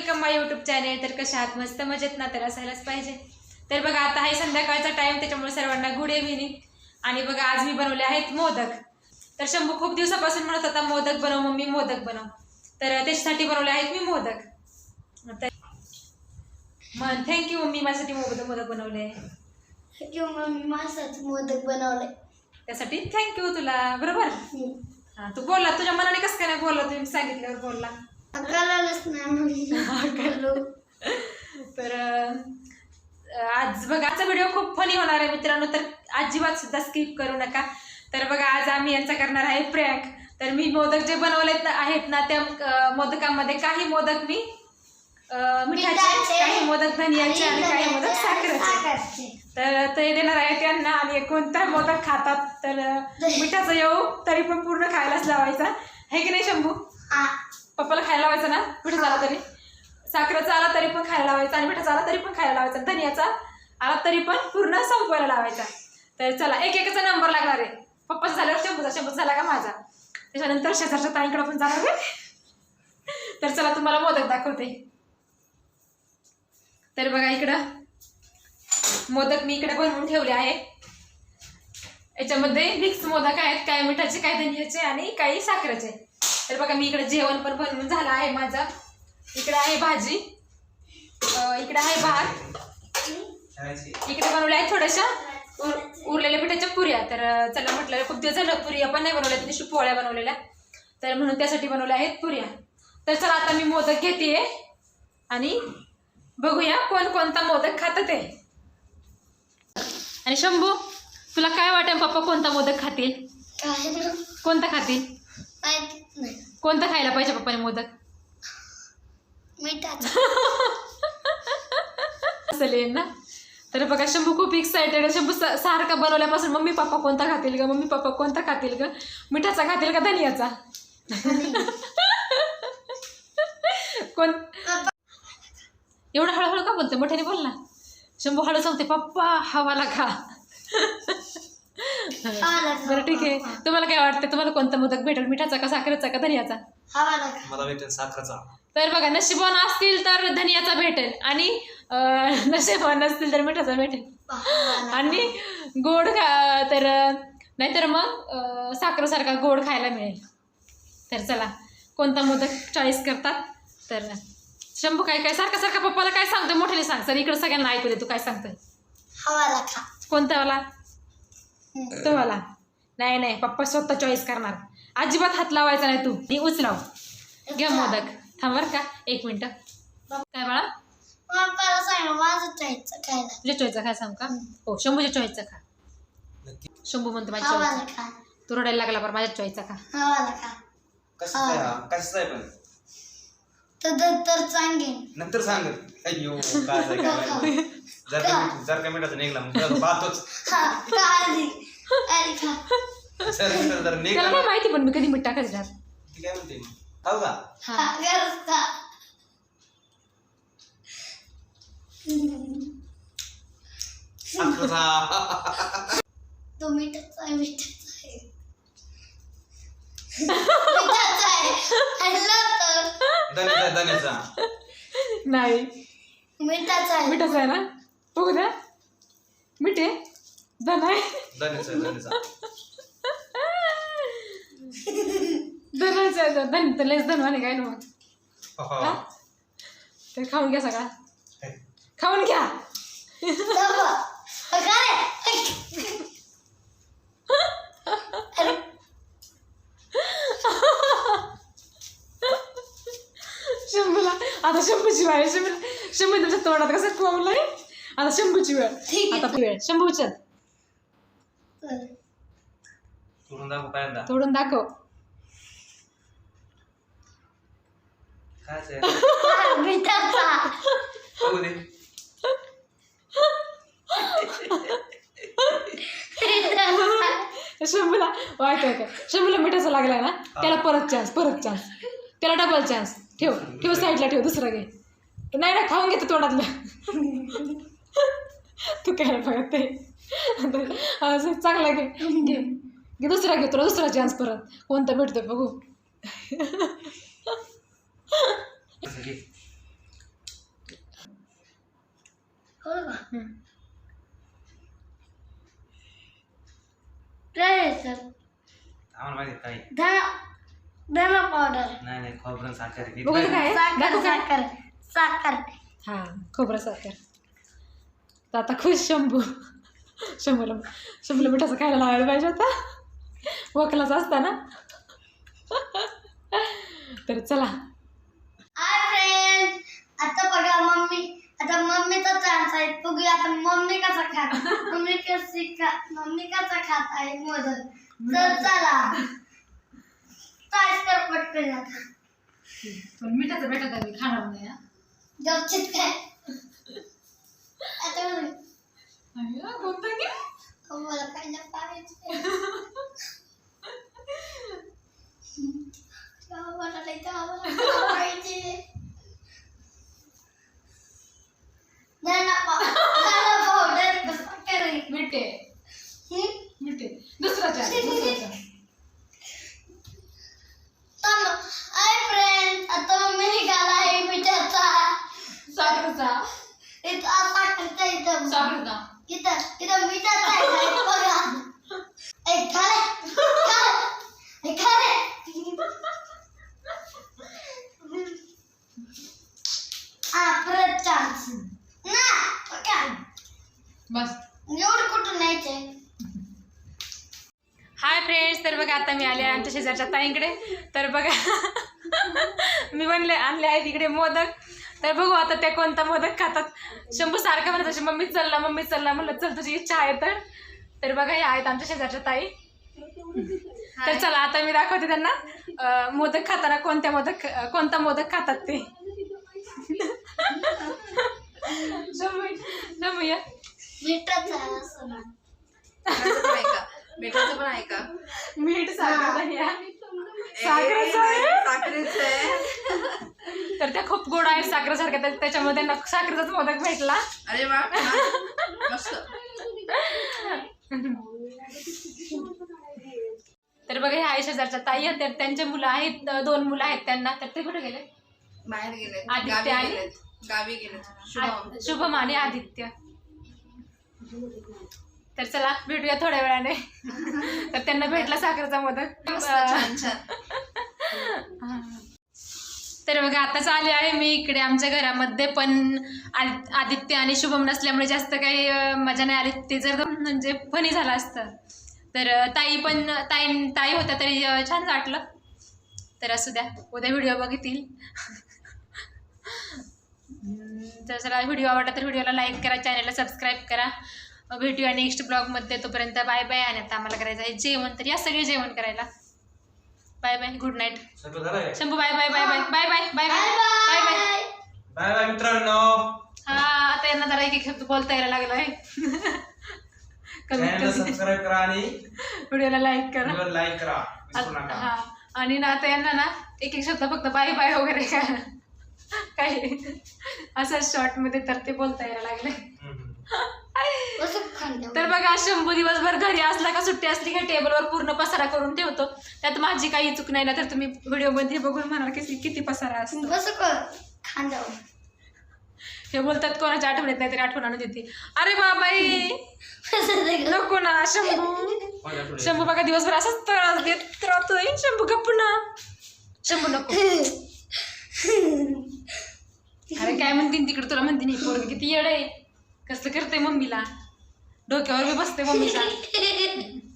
Welcome माय YouTube channel तर कशा आहात? मस्त मजेत ना? तर असायलाच पाहिजे. तर बघा आता आहे संध्याकाळचा टाइम त्याच्यामुळे सर्वांना गुड इव्हिनिंग आणि बघा आज मी बनवले आहेत मोदक. तर शंभू खूप दिवसापासून म्हणत होता मोदक बनव मम्मी मोदक बनव. तर त्याच्यासाठी बनवले आहेत मी मोदक. तर मग थँक्यू मम्मी माझ्यासाठी मोदक मोदक बनवले. किंवा मी मासाच मोदक बनवले. त्यासाठी थँक्यू तुला. बरोबर? हा तू बोलला. तुझ्या मनाने कसं काय नाही बोलला? तुम्ही सांगितल्यावर बोलला. नाही म्हणून. तर आज बघा आजचा व्हिडिओ खूप फनी होणार आहे मित्रांनो. तर अजिबात सुद्धा स्किप करू नका. तर बघा आज आम्ही यांचा करणार आहे प्रँक तर मी मोदक जे बनवलेत आहेत ना त्या मोदकामध्ये काही मोदक मी मिठाचे काही मोदक धनियाचे आणि काही मोदक साखरेचे. तर ते देणार आहे त्यांना आणि कोणता मोदक खातात तर मिठाचं येऊ तरी पण पूर्ण खायलाच लावायचा. हे की नाही शंभू? पप्पाला खायला लावायचा ना? मिठाचा आला तरी. साखरेचा आला तरी पण खायला लावायचा आणि मिठाचा आला तरी पण खायला लावायचा. धनियाचा आला तरी पण पूर्ण संपवायला लावायचा. तर चला एक एकाचा नंबर लागणार आहे. पप्पाचा झाल्यावर शंभूचा शंभू झाला का माझा? त्याच्यानंतर शेजारच्या ताईंकडे पण जाणार आहे. तर चला तुम्हाला मोदक दाखवते. तर बघा इकडं. मोदक मी इकडे बनवून ठेवले आहे. याच्यामध्ये मिक्स मोदक आहेत. काही मिठाचे काही धनियाचे आणि काही साखरेचे. तर बघा मी इकडे जेवण पण बनवून झालं आहे माझं. इकडे आहे भाजी. इकडे आहे भात. इकडे बनवल्या आहेत थोड्याशा उर- उरलेल्या पिठाच्या पुऱ्या. तर चला म्हटलं खूप दिवस झालं पुऱ्या पण नाही बनवल्या दिवशी पोळ्या बनवलेल्या. तर म्हणून त्यासाठी बनवल्या आहेत पुऱ्या. तर चला आता मी मोदक घेते आणि बघूया कोण कोणता मोदक खातं ते. आणि शंभू तुला काय वाटेल पप्पा कोणता मोदक खातील. कोणता खातील? कोणता खायला पाहिजे पप्पाने मोदक? मिठाचं. ना. तर बघा शंभू खूप एक्सायटेड आहे. शंभू सारखा बनवल्यापासून मम्मी पप्पा कोणता खातील ग? मम्मी पप्पा कोणता खातील ग? मिठाचा खातील का धनियाचा? कोण एवढं हळूहळू का बोलते मोठ्याने बोल ना. शंभू हळू सांगते पप्पा हवाला खा. बरं ठीक आहे. तुम्हाला काय वाटतं? तुम्हाला कोणता मोदक भेटेल? मिठाचा का साखरेचा का धनियाचा. मला भेटेल साखरेचा. तर बघा नशिबवान असतील तर धनियाचा भेटेल आणि नशिबवान नसतील तर मिठाचा भेटेल. हवाला. आणि गोड खा तर नाहीतर मग साखरेसारखा गोड खायला मिळेल. तर चला कोणता मोदक चॉईस करतात? तर शंभू काय काय सारखा सारखा पप्पाला काय सांगतो मोठ्याने सांग. सर इकडे सगळ्यांना ऐकू दे तू काय सांगतोय? हवाला खा. कोणता वाला? हम्म. तो वाला नाही नाही पप्पा स्वतः चॉईस करणार. अजिबात हात लावायचा नाही तू. मी उचलाव घ्या मोदक. थांब बरं का. एक मिनटं. काय बाळा? तुझ्या चॉईसचा खा सांग का? हो. शंभूच्या चॉईसचा खा. शंभू म्हणतो माझ्या खा. तू रडायला लागला बरं माझ्या चॉईसचा खा. आहे पण? तर तर सांगेन. नंतर सांग. अय्यो काय काय. जर का जर का मिठाचं निघला मग तुला पाहतोच. खा जर मिठाचं जर निघला त्याला नाही मग माहिती पण मी कधी मीठ टाकायचं. ती काय म्हणते? मग खाऊ का खा गरज खा साखरेचा तो मिठाचा आहे मिठाचा आहे. मिठाचा आहे. आणलं तर धन्याचा धन्याचा. नाही. मिठाचा आहे. मिठाचं आहे ना? बघू द्या. मीठ आहे? धन आहे? धन्याचा धन्याचा. धनाचं आहे धन तर लेस धनवाने काय ना मग? हो. हा? तर खाऊन घ्या सगळा. खाऊन घ्या. डबा. अरे आता शंभूची वेळ आहे. शंभू शंभू तुमच्या तोंडात कसं कोंबलाय आता शंभूची वेळ. ठीक आहे. आता वेळ शंभूच्या सोडून दाखव पहिल्यांदा. तोडून दाखव. काय मिठाचा. बघू दे. मिठाचा. शंभूला वाईट आहे. का शंभूला मिठाचा लागलाय ना त्याला परत चान्स परत चान्स त्याला डबल चान्स ठेव ठेव साईडला ठेव दुसरा घे. नाही ना खाऊन घेतो तोंडातलं. तू काय बघत असं चांगला घे. घे. दुसरा घे तुला दुसरा चान्स परत. कोणता भेटतो बघू. काय हो सर. आम्हाला माहिती काय धना पावडर नाही नाही खोबरं साखर. बघू काय? आहे? साखर काय? साखर साखर. हा खोबरं साखर. तर आता खुश शंभू. शंभूला शंभूला मिठाचं खायला लावायला पाहिजे होता. वकलाच असता ना. तर चला. हाय फ्रेंड आता बघा मम्मी आता मम्मीचा चान्स आहे बघूया आता मम्मी कसा खात मम्मी कशी खा मम्मी कसा खात आहे मोदक. तर चला. काय कर पटकन आता पण मिठाचं भेटत मी खाणार नाही हा. गपचित काय आता. अय्या, कोणतं? अहो, मला खायला पाहिजे अहो, मला खावं लागलं पाहिजे धना पाव- धना पावडर कसं करायचं? मिठे हं? मिठे दुसरा चार दुसरा चार. तर हाय फ्रेंड आता मम्मी निघाला आहे मिठाचा साखरेचा इथं साखरचा इथं साखरेचा इथं इथं मिठाचा आहे guys, बघा ए खाले खाले ए, खाले हा परत चान्स ना बघा बस एवढं कुठून न्यायचे हाय फ्रेंड्स तर बघा आता मी आले आमच्या शेजारच्या ताईंकडे. तर बघा मी म्हणले आणले आहेत इकडे मोदक. तर बघू आता त्या कोणता मोदक खातात. शंभू सारखं म्हणत असे मम्मी चालला मम्मी चालला म्हणलं चल तुझी इच्छा आहे तर. तर बघा हे आहेत आमच्या शेजारच्या ताई. तर चला आता मी दाखवते त्यांना मोदक खाताना कोणत्या मोदक कोणता मोदक खातात ते. शंभू शंभू या. मिठाचा पण आहे का? मीठ साखरेचं आहे. तर त्या खूप गोड आहेत साखरेसारख्या तर त्याच्यामुळे त्यांना साखरेचाच मोदक भेटला. अरे वा. मस्त. तर बघा ह्या आई शेजारच्या ताई आहेत तर त्यांचे मुलं आहेत अं, दोन मुलं आहेत त्यांना. तर ते कुठे गेले बाहेर गेलेत. आदित्य गावी आणि- गेलेत. गावी गेलेत. शुभम. आ- शुभम आणि आदित्य. तर चला भेटूया थोड्या वेळाने. तर त्यांना भेटला साखरेचा मोदक. छान तर बघा आताच आले आहे मी इकडे आमच्या घरामध्ये पण आदि- आदित्य आणि शुभम नसल्यामुळे जास्त काही मजा नाही आली. ते जर म्हणजे फनी झालं असतं. तर ताई पण ताई ताई होत्या तरी छान वाटलं. तर असू द्या उद्या व्हिडिओ बघतील. तर चला व्हिडिओ आवडला तर व्हिडिओला लाईक करा चॅनलला सबस्क्राईब करा. भेटूया नेक्स्ट ब्लॉगमध्ये तोपर्यंत बाय बाय आणि आता आम्हाला करायचं आहे जेवण तर या सगळे जेवण करायला. Bye bye good night? Shambhu bye bye bye bye bye bye bye bye bye bye bye bye मित्रांनो. हा आता यांना जरा एक एक शब्द बोलता यायला कमी चॅनलला कमी. सबस्क्राईब करा आणि व्हिडिओला लाईक करा. व्हिडिओला लाईक करा. हा आणि ना आता यांना ना एक एक शब्द फक्त बाय बाय वगैरे काय काही. असं शॉर्टमध्ये तर ते बोलता यायला लागले. तर बघा शंभू दिवसभर घरी असला का सुट्टी असली का टेबलवर पूर्ण पसारा करून ठेवतो. त्यात माझी काही चूक नाही ना तर तुम्ही व्हिडिओमध्ये बघून म्हणाल की किती पसारा असतो. हे बोलतात कोणाच्या आठवणीत नाही तरी आठवण आणून देते. अरे बाबाई? नको ना शंभू. शंभू बघा दिवसभर असंच त्रास देत राहतोय. शंभू गप्प ना. शंभू नको. अरे काय म्हणते तिकडे? तुला म्हणते नाही पोरग किती येड आहे. कसं करते मम्मीला? डोक्यावर बी बसते मम्मीचा